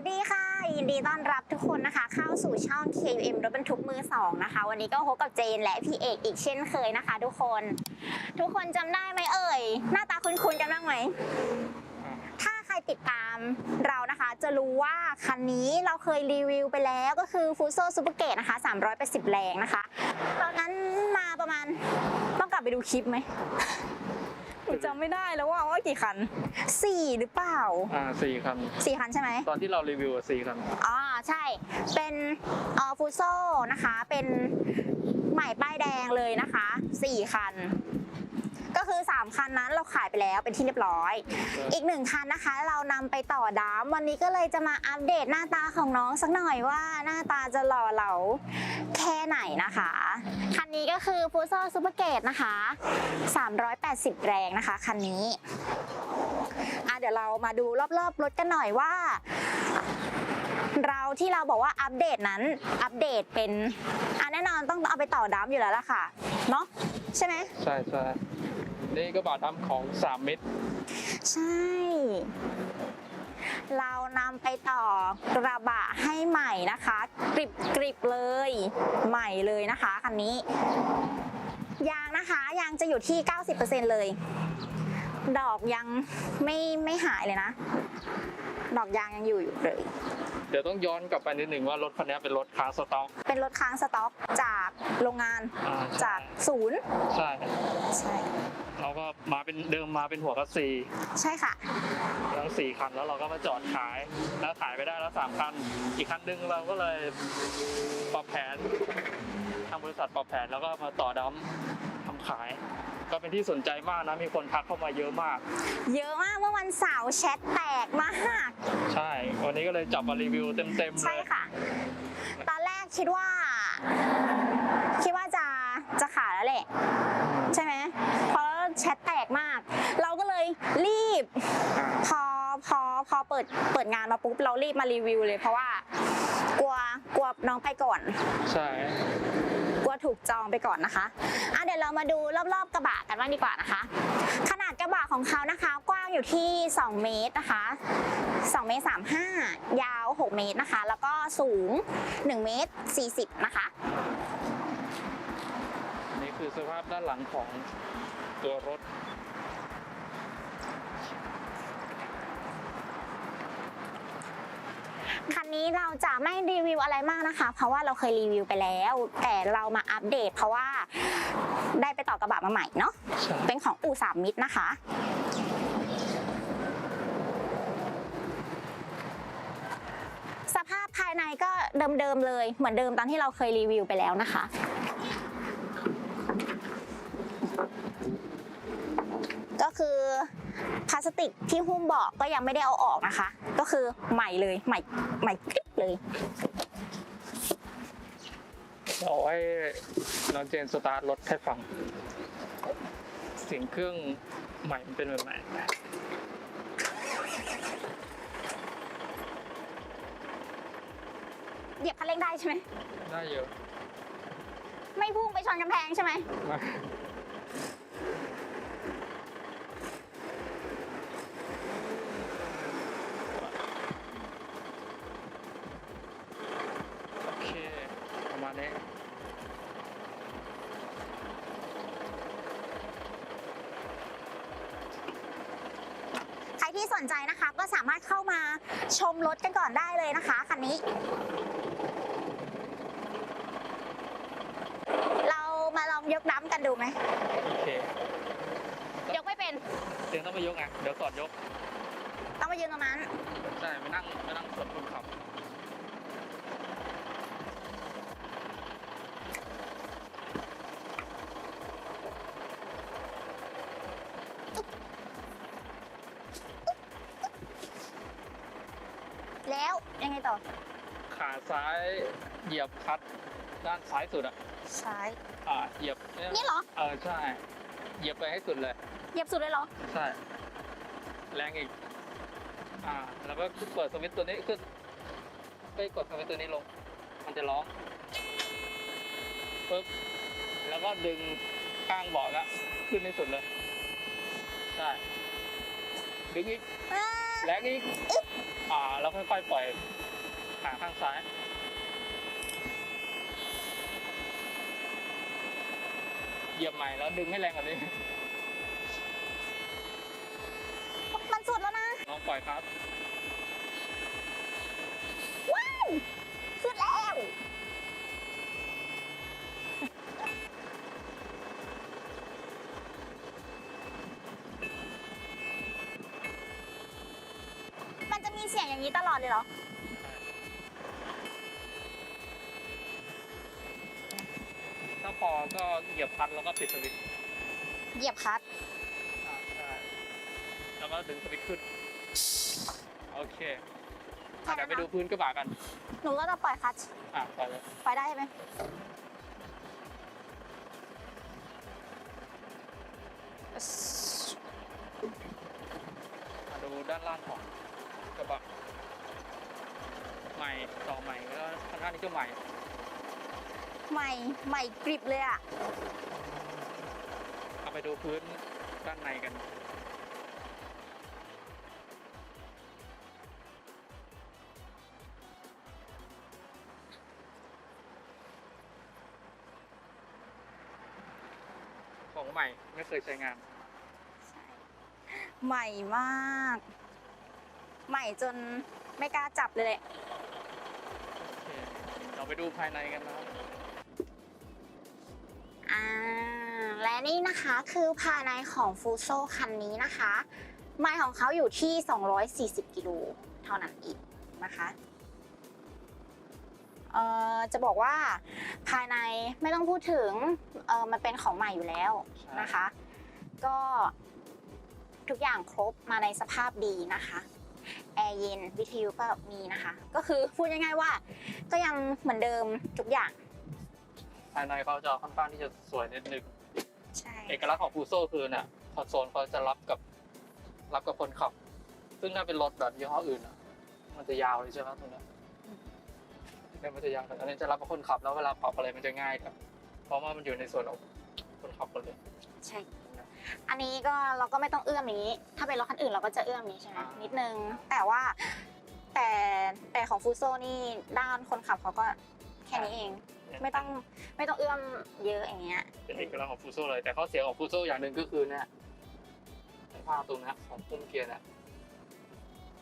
สดีค่ะ ยินดีต้อนรับทุกคนนะคะ เข้าสู่ช่อง KUM รถบรรทุกมือสองนะคะ วันนี้ก็พบกับเจนและพี่เอกอีกเช่นเคยนะคะ ทุกคน ทุกคนจำได้ไหมเอ่ย หน้าตาคุ้นๆกันบ้างไหม ถ้าใครติดตามเรานะคะ จะรู้ว่าคันนี้เราเคยรีวิวไปแล้วก็คือฟูโซซูเปอร์เกตนะคะ380แรงนะคะ ตอนนั้นมาประมาณต้องกลับไปดูคลิปไหม นูจำไม่ได้แล้วว่าว่ากี่คันสี่หรือเปล่าอ่าสี่คันสี่คันใช่ไหมตอนที่เรารีวิวอะสี่คันอ๋อใช่ เป็นเอ่อฟูโซนะคะเป็นใหม่ป้ายแดงเลยนะคะสี่คัน ก็คือ 3 คันนั้นเราขายไปแล้วเป็นที่เรียบร้อย อีกหนึ่งคันนะคะ เรานำไปต่อดามวันนี้ก็เลยจะมาอัปเดตหน้าตาของน้องสักหน่อยว่าหน้าตาจะหล่อเหลาแค่ไหนนะคะ คันนี้ก็คือฟูโซซูเปอร์เกตนะคะ 380 แรงนะคะคันนี้อะเดี๋ยวเรามาดูรอบๆรถกันหน่อยว่าเราที่เราบอกว่าอัปเดตนั้นอัปเดตเป็นอะแน่นอนต้องเอาไปต่อดัมอยู่แล้วล่ะค่ะ เนาะใช่ไหมใช่ใช่ นี่ก็บาดทำของสามมิตใช่ เรานำไปต่อกระบะให้ใหม่นะคะ กริบกริบเลยใหม่เลยนะคะคันนี้ ยางนะคะยางจะอยู่ที่ 90%เลย ดอกยังไม่ไม่หายเลยนะ ดอกยางยังอยู่อยู่เลย เดี๋ยวต้องย้อนกลับไปนิดหนึ่งว่ารถคันนี้เป็นรถค้างสต็อก เป็นรถค้างสต็อกจากโรงงานอ่าจากศูนย์ใช่ใช่เราก็มาเป็นเดิมมาเป็นหัวคัสซีใช่ค่ะ ทั้งสี่คันแล้วเราก็มาจอดขายแล้วขายไปได้แล้วสามคัน อีกคันหนึงเราก็เลยปรับแผนทางบริษัทปรับแผนแล้วก็มาต่อดัมทำขาย ก็เป็นที่สนใจมากนะ มีคนทักเข้ามาเยอะมาก เยอะมากเมื่อวันเสาร์แชทแตกมาก ใช่ วันนี้ก็เลยจับมารีวิวเต็มๆเลใช่ยค่ะ ตอนแรกคิดว่า คิดว่าจะจะขายแล้วแหละ ใช่ไหมเพราะแชทแตกมาก เราก็เลยรีบ พอพอพอเปิดเปิดงานมาปุ๊บเรารีบมารีวิวเลยเพราะว่ากลัวกลัวน้องไปก่อน ใช่ กลัวถูกจองไปก่อนนะคะอะเดี๋ยวเรามาดูรอบๆกระบะกันบ้างดีกว่านะคะ ขนาดกระบะของเขานะคะ กว้างอยู่ที่ 2 เมตรนะคะ2เมตร35 ยาว 6 เมตรนะคะ แล้วก็สูง 1 เมตร 40 นะคะ นี่คือสภาพด้านหลังของตัวรถ คันนี้เราจะไม่รีวิวอะไรมากนะคะ เพราะว่าเราเคยรีวิวไปแล้ว แต่เรามาอัปเดต เพราะว่าได้ไปต่อกระบะมาใหม่เนาะใช่เป็นของอู่สามมิตรนะคะสภาพภายในก็เดิมๆเลย เหมือนเดิมตอนที่เราเคยรีวิวไปแล้วนะคะ ก็คือ พลาสติกที่หุ้มเบาะก็ยังไม่ได้เอาออกนะคะ ก็คือใหม่เลยใหม่ใหม่กริบเลยเอาให้น้องเจนสตาร์ทรถให้ฟัง เสียงเครื่องใหม่มันเป็นแบบไหนเหยียบคันเร่งได้ใช่ไหมได้เยอะ ไม่พุ่งไปชนกำแพงใช่ไหม มากโอเค ประมาณนี้ใครที่สนใจนะคะก็สามารถเข้ามาชมรถกันก่อนได้เลยนะคะคันนี้ เรามาลองยกดัมกันดูไหมโอเคยกไม่เป็นเตียงต้องไปยกอะ เดี๋ยวสอนยก ต้องมายืนตรงนั้น ใช่ ไปนั่งไปนั่งสวนคนขับ แล้วยั งไงต่อ ขาซ้ายเหยียบคลัดด้านซ้ายสุดอะซ้าย อ่าเหยียบเนี่ยนี่เหรอ เออใช่ เหยียบไปให้สุดเลย เหยียบสุดเลยเหรอ ใช่ แรงอีก อ่า แล้วก็เปิดสวิตช์ตัวนี้ขึ้นไปกดสวิตช์ตัวนี้ลง มันจะร้องปึ๊บแล้วก็ดึงข้างเบาะละขึ้นให้สุดเลย ใช่ ดึงอีกอ่า และนี่อ่าเราค่อยๆปล่อย ขาข้างซ้ายเหยียบใหม่แล้วดึงให้แรงกว่านี้มันสุดแล้วนะลองปล่อยครับว้าวสุดแล้วมันจะมีเสียงอย่างนี้ตลอดเลยเหรอ พอก็เหยียบพัดแล้วก็ปิดสวิตช์เหยียบคลัตช์อ่าใช่แล้วก็ดึงสวิตช์ขึ้น โอเคอะเดี๋ยวไปดูพื้นกระบะกัน หนูก็จะปล่อยคลัตช์อะปล่อยเลยไปได้ไหมมาดูด้านล่างของกระบะ ใหม่ต่อใหม่ก็ค่อนข้างที่จะใหม่ ใหม่ใหม่กริบเลยอะเอาไปดูพื้นด้านในกัน ของใหม่ไม่เคยใช้งาน ใช่ ใหม่มาก ใหม่จนไม่กล้าจับเลยแหละโอเคเราไปดูภายในกันนะครับ และนี่นะคะคือภายในของฟูโซคันนี้นะคะไมล์ของเขาอยู่ที่ 240 กิโลเท่านั้นอีกนะคะจะบอกว่าภายในไม่ต้องพูดถึงมันเป็นของใหม่อยู่แล้วนะคะ ก็ทุกอย่างครบมาในสภาพดีนะคะแอร์เย็นวิทยุก็มีนะคะ ก็คือพูดง่ายๆว่า ก็ยังเหมือนเดิมทุกอย่าง ภายในเขาจะค่อนข้างที่จะสวยนิดนึง อกลักษณ์ของฟูโซคือเนี่ยคอนโซลเขาจะรับกับรับกับคนขับ ซึ่งถ้าเป็นรถแบบยี่ห้ออื่นอะ มันจะยาวเลยใช่ไหมตรงเนี้ยเนี่ยมันจะยาวแต่อันนี้จะรับกับคนขับแล้วเวลาปรับอะไรมันจะง่ายครับเพราะว่ามันอยู่ในส่วนของคนขับหมดเลยใช่ อันนี้ก็เราก็ไม่ต้องเอื้อมอย่างนี้ ถ้าเป็นรถคันอื่นเราก็จะเอื้อมอย่างนี้ใช่ไหมอ่านินิดนึง แต่ว่าแต่แต่ของฟูโซนี่ด้านคนขับเขาก็แค่นี้เอง ไม่ต้องไม่ต้องเอื้อมเยอะอย่างเงี้ยเป็นเอกลักษณ์ของฟูโซเลยแต่ข้อเสียของฟูโซอย่างหนึ่งก็คือเนี่ยไอ้ผ้าตรงเนี้ยของพุ่มเกียร์เนี่ย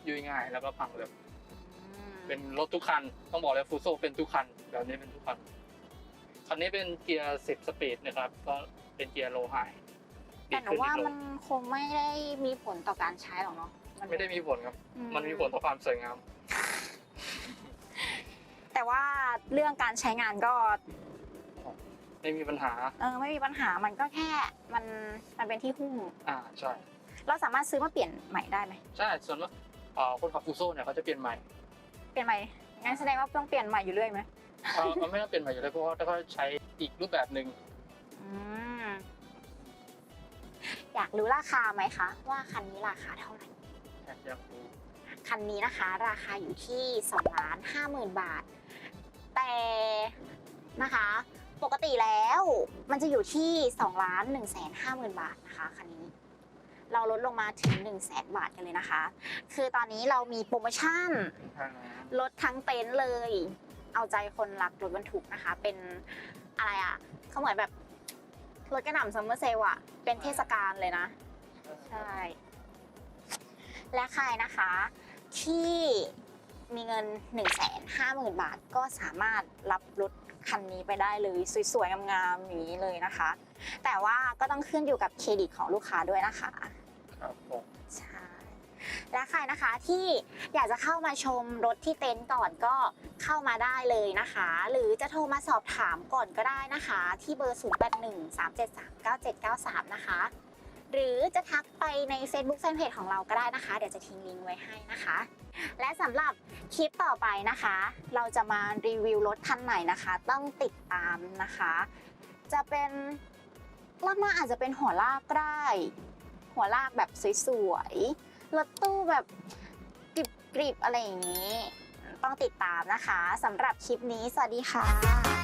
ยุ่ยง่ายแล้วก็พังเร็วเป็นรถทุกคันต้องบอกเลยฟูโซเป็นทุกคันแบบนี้เป็นทุกคันคันนี้เป็นเกียร์10สปีดนะครับ ก็เป็นเกียร์โลไฮแต่หนูว่ามันคงไม่ได้มีผลต่อการใช้หรอกเนาะนไม่ได้มีผลครับอืมันมีผลต่อความสวยงาม แต่ว่าเรื่องการใช้งานก็ไม่มีปัญหาเออไม่มีปัญหามันก็แค่มันมันเป็นที่หุ้มอ่าใช่ เราสามารถซื้อมาเปลี่ยนใหม่ได้ไหมใช่ส่วนว่าเอ่อคนขับฟูโซเนี่ยเขาจะเปลี่ยนใหม่ เปลี่ยนใหม่งั้นแสดงว่าต้องเปลี่ยนใหม่อยู่เรื่อยไหมเขาเขาไม่ต้องเปลี่ยนใหม่อยู่แล้วเพราะว่าเขาใช้อีกรูปแบบหนึ่งอืมอยากรู้ราคาไหมคะ ว่าคันนี้ราคาเท่าไหร่อยากรู้ คันนี้นะคะ ราคาอยู่ที่2ล้าน5หมื่นบาท แต่นะคะปกติแล้วมันจะอยู่ที่2ล้าน1แสน5หมื่นบาทนะคะคันนี้ เราลดลงมาถึง 1 0 0 0 0แสนบาทกันเลยนะคะ คือตอนนี้เรามีโปรโมชั่นลดทั้งเต็นท์เลย เอาใจคนรักรถบรรทุกนะคะ เป็นอะไรอะเขาเหมือนแบบรถกระหน่ำซัมเมอร์เซลอะเป็นเทศกาลเลยนะ ใช่ และใครนะคะ ที่มีเงิน 1 5 0 0 0 0 บาท ก็สามารถรับรถคันนี้ไปได้เลยสวยๆงามๆอย่างนี้เลยนะคะ แต่ว่าก็ต้องขึ้นอยู่กับเครดิตของลูกค้าด้วยนะคะครับผมใช่และใครนะคะที่อยากจะเข้ามาชมรถที่เต็นท์ก่อนก็เข้ามาได้เลยนะคะ หรือจะโทรมาสอบถามก่อนก็ได้นะคะ ที่เบอร์ 0813739793 นะคะ หรือจะทักไปใน Facebook Fanpage ของเราก็ได้นะคะ เดี๋ยวจะทิ้งลิงก์ไว้ให้นะคะ และสำหรับคลิปต่อไปนะคะ เราจะมารีวิวรถคันไหนนะคะ ต้องติดตามนะคะ จะเป็นลากหน้าอาจจะเป็นหัวลากก็ได้ หัวลากแบบสวยๆ รถตู้แบบกริบๆอะไรอย่างนี้ ต้องติดตามนะคะสำหรับคลิปนี้ สวัสดีค่ะ